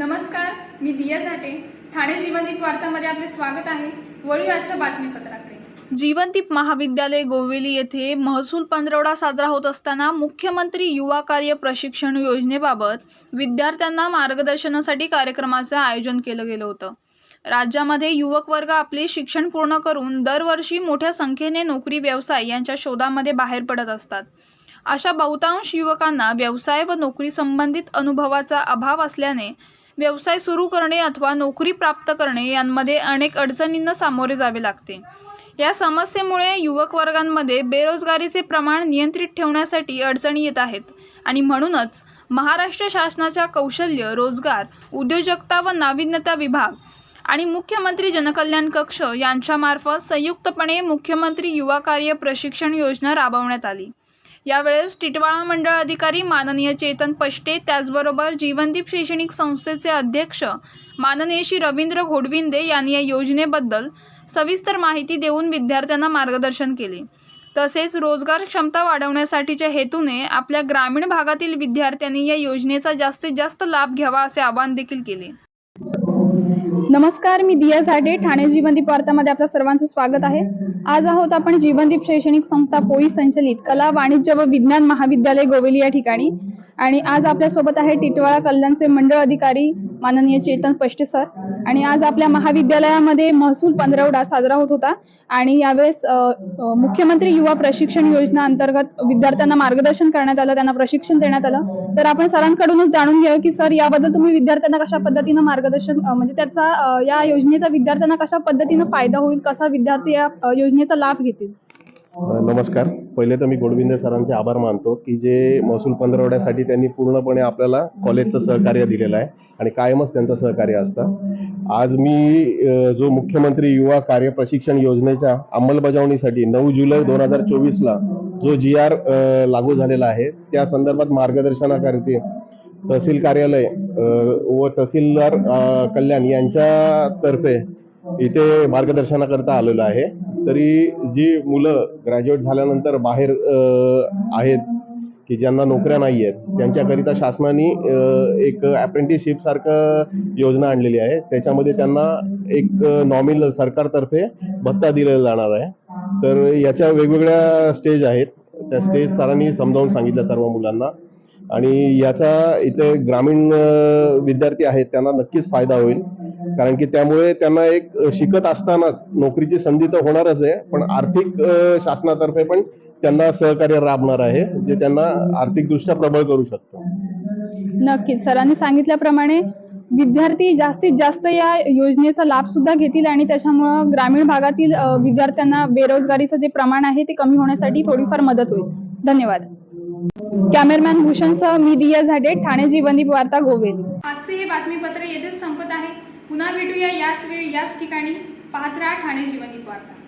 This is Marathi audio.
दिया झाटे. ठाणे जीवनदीप वार्तामध्ये आपले स्वागत आहे. वळू आजच्या बातमीपत्राकडे. जीवनदीप महाविद्यालय गोवेली येथे महसूल पंधरवडा साजरा होत असताना मुख्यमंत्री युवा कार्य प्रशिक्षण योजनेबाबत विद्यार्थ्यांना मार्गदर्शनासाठी कार्यक्रमाचं आयोजन केलं गेलं होतं. राज्यामध्ये युवक वर्ग आपले शिक्षण पूर्ण करून दरवर्षी मोठ्या संख्येने नोकरी व्यवसाय यांच्या शोधामध्ये बाहेर पडत असतात. अशा बहुतांश युवकांना व्यवसाय व नोकरी संबंधित अनुभवाचा अभाव असल्याने व्यवसाय सुरू करणे अथवा नोकरी प्राप्त करणे यांमध्ये अनेक अडचणींना सामोरे जावे लागते. या समस्येमुळे युवक वर्गांमध्ये बेरोजगारीचे प्रमाण नियंत्रित ठेवण्यासाठी अडचणी येत आहेत आणि म्हणूनच महाराष्ट्र शासनाच्या कौशल्य रोजगार उद्योजकता व नाविन्यता विभाग आणि मुख्यमंत्री जनकल्याण कक्ष यांच्यामार्फत संयुक्तपणे मुख्यमंत्री युवा कार्य प्रशिक्षण योजना राबवण्यात आली. यावेळेस टिटवाळा मंडळ अधिकारी माननीय चेतन पष्टे त्याचबरोबर जीवनदीप शैक्षणिक संस्थेचे अध्यक्ष माननीय श्री रवींद्र घोडविंदे यांनी या योजनेबद्दल सविस्तर माहिती देऊन विद्यार्थ्यांना मार्गदर्शन केले. तसेच रोजगार क्षमता वाढवण्यासाठीच्या हेतूने आपल्या ग्रामीण भागातील विद्यार्थ्यांनी या योजनेचा जास्तीत जास्त लाभ घ्यावा असे आवाहन देखील केले. नमस्कार मी दिया झाडे ठाणे जीवनदीप वार्तामध्ये आपल्या सर्वांचं स्वागत आहे. आज आहोत आपण जीवनदीप शैक्षणिक संस्था पोई संचलित कला वाणिज्य व विज्ञान महाविद्यालय गोवेली या ठिकाणी. आणि आज आपल्यासोबत आहे टिटवाळा कल्याणचे मंडळ अधिकारी माननीय चेतन पष्टे सर. आणि आज आपल्या महाविद्यालयामध्ये महसूल पंधरवडा साजरा होत होता. आणि यावेळेस मुख्यमंत्री युवा प्रशिक्षण योजना अंतर्गत विद्यार्थ्यांना मार्गदर्शन करण्यात आलं त्यांना प्रशिक्षण देण्यात आलं. तर आपण सरांकडूनच जाणून घेऊ की सर याबद्दल तुम्ही विद्यार्थ्यांना कशा पद्धतीनं मार्गदर्शन म्हणजे त्याचा या योजनेचा विद्यार्थ्यांना कशा पद्धतीनं फायदा होईल कसा विद्यार्थी या योजनेचा लाभ घेतील? नमस्कार. पहिले तर मी गोडविंदे सरांचे आभार मानतो की जे महसूल पंधरवड्यासाठी त्यांनी पूर्णपणे आपल्याला कॉलेजचं सहकार्य दिलेलं आहे आणि कायमच त्यांचं सहकार्य असतं. आज मी जो मुख्यमंत्री युवा कार्य प्रशिक्षण योजनेच्या अंमलबजावणीसाठी नऊ जुलै दोन हजार चोवीसला जो जी आर लागू झालेला आहे त्या संदर्भात मार्गदर्शनाकरते तहसील कार्यालय व तहसीलदार कल्याण यांच्यातर्फे इथे मार्गदर्शनाकरता आलेलो आहे. तरी जी मुलं ग्रॅज्युएट झाल्यानंतर बाहेर आहेत की ज्यांना नोकऱ्या नाही आहेत त्यांच्याकरिता शासनाने एक अप्रेंटिसशिप सारखं योजना आणलेली आहे. त्याच्यामध्ये त्यांना एक नॉमिनल सरकारतर्फे भत्ता दिलेला जाणार आहे. तर याच्या वेगवेगळ्या स्टेज आहेत. त्या स्टेज सरांनी समजावून सांगितलं सर्व मुलांना. आणि याचा इथे ग्रामीण विद्यार्थी आहेत त्यांना नक्कीच फायदा होईल. कारण की त्यामुळे त्यांना एक शिकत असतानाच नोकरीची संधी तर होणारच आहे पण आर्थिक शासनातर्फे पण त्यांना सहकार्य राबणार आहे जे त्यांना आर्थिकदृष्ट्या प्रबळ करू शकतं. नक्कीच. सरांनी सांगितल्याप्रमाणे विद्यार्थी जास्तीत जास्त या योजनेचा लाभ सुद्धा घेतील आणि त्याच्यामुळं ग्रामीण भागातील विद्यार्थ्यांना बेरोजगारीचं जे प्रमाण आहे ते कमी होण्यासाठी थोडीफार मदत होईल. धन्यवाद. कॅमेरामॅन भूषणसह मी दिया झाडे ठाणे जीवनदीप वार्ता गोवेली आजचे हे बातमीपत्र येथेच संपत आहे. पुन्हा भेटूया याच वेळी याच ठिकाणी. पाहत राहा ठाणे जीवनी वार्ता.